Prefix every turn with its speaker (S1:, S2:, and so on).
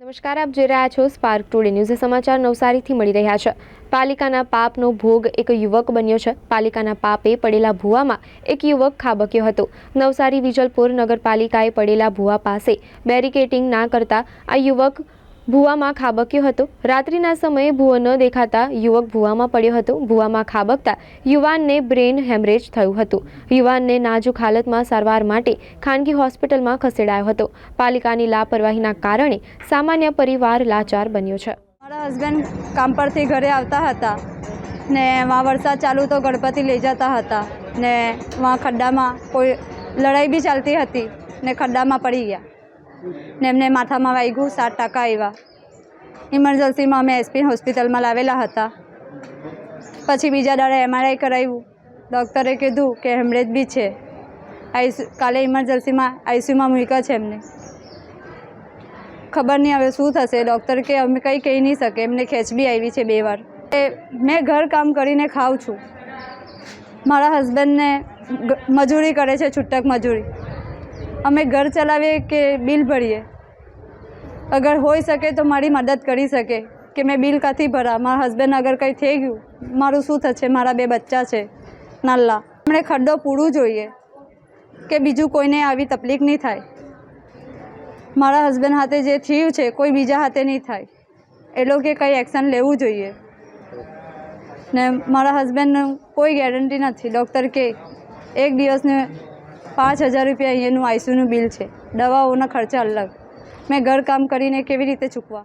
S1: નમસ્કાર, આપ જોઈ રહ્યા છો સ્પાર્ક ટુડે ન્યૂઝ સમાચાર નવસારીથી મળી રહ્યા છે. પાલિકાના પાપનો ભોગ એક યુવક બન્યો છે. પાલિકાના પાપે પડેલા ભૂવામાં એક યુવક ખાબક્યો હતો. નવસારી વિજલપુર નગરપાલિકાએ પડેલા ભૂવા પાસે બેરિકેટિંગ ના કરતા આ યુવક ભૂવામાં ખાબક્યો હતો. રાત્રિના સમયે ભૂવો ન દેખાતા યુવક ભૂવામાં પડ્યો હતો. ભૂવામાં ખાબકતા યુવાનને બ્રેન હેમરેજ થયું હતું. યુવાનને નાજુક હાલતમાં સારવાર માટે ખાનગી હોસ્પિટલમાં ખસેડાયો હતો. પાલિકાની લાપરવાહીના કારણે સામાન્ય પરિવાર લાચાર બન્યો છે.
S2: મારા હસબન્ડ કામ પરથી ઘરે આવતા હતા ને વાં વરસાદ ચાલુ તો ગણપતિ લઈ જતા હતા ને વાં ખડ્ડામાં કોઈ લડાઈ બી ચાલતી હતી ને ખડ્ડામાં પડી ગયા. ને એમને માથામાં વાગ્યું, સાત ટકા આવ્યા. ઇમરજન્સીમાં અમે એસપી હોસ્પિટલમાં લાવેલા હતા. પછી બીજા દાડે એમઆરઆઈ કરાવ્યું ડૉક્ટરે કીધું કે હેમરેજ બી છે. આઈસી કાલે ઇમરજન્સીમાં આઈસીયુમાં મૂક્યા છે એમને. ખબર નહીં હવે શું થશે. ડૉક્ટર કે અમે કંઈ કહી નહીં શકે. એમને ખેંચ બી આવી છે બે વાર. એ, મેં ઘર કામ કરીને ખાઉં છું. મારા હસબન્ડને મજૂરી કરે છે, છૂટક મજૂરી. અમે ઘર ચલાવીએ કે બિલ ભરીએ? અગર હોઈ શકે તો મારી મદદ કરી શકે કે મેં બિલ કાંથી ભરા? મારા હસબન્ડ અગર કંઈ થઈ ગયું, મારું શું થશે? મારા બે બચ્ચા છે નાલ્લા અમને ખડ્ડો પૂરું જોઈએ કે બીજું કોઈને આવી તકલીફ નહીં થાય. મારા હસબન્ડ હાથે જે થયું છે, કોઈ બીજા હાથે નહીં થાય. એ લોકોએ કંઈ એક્શન લેવું જોઈએ. ને મારા હસબન્ડનું કોઈ ગેરંટી નથી. ડૉક્ટર કે એક દિવસને પાંચ હજાર રૂપિયા અહીંયાનું આઈસીયુનું બિલ છે. દવાઓના ખર્ચા અલગ. મેં ઘરકામ કરીને કેવી રીતે ચૂકવા?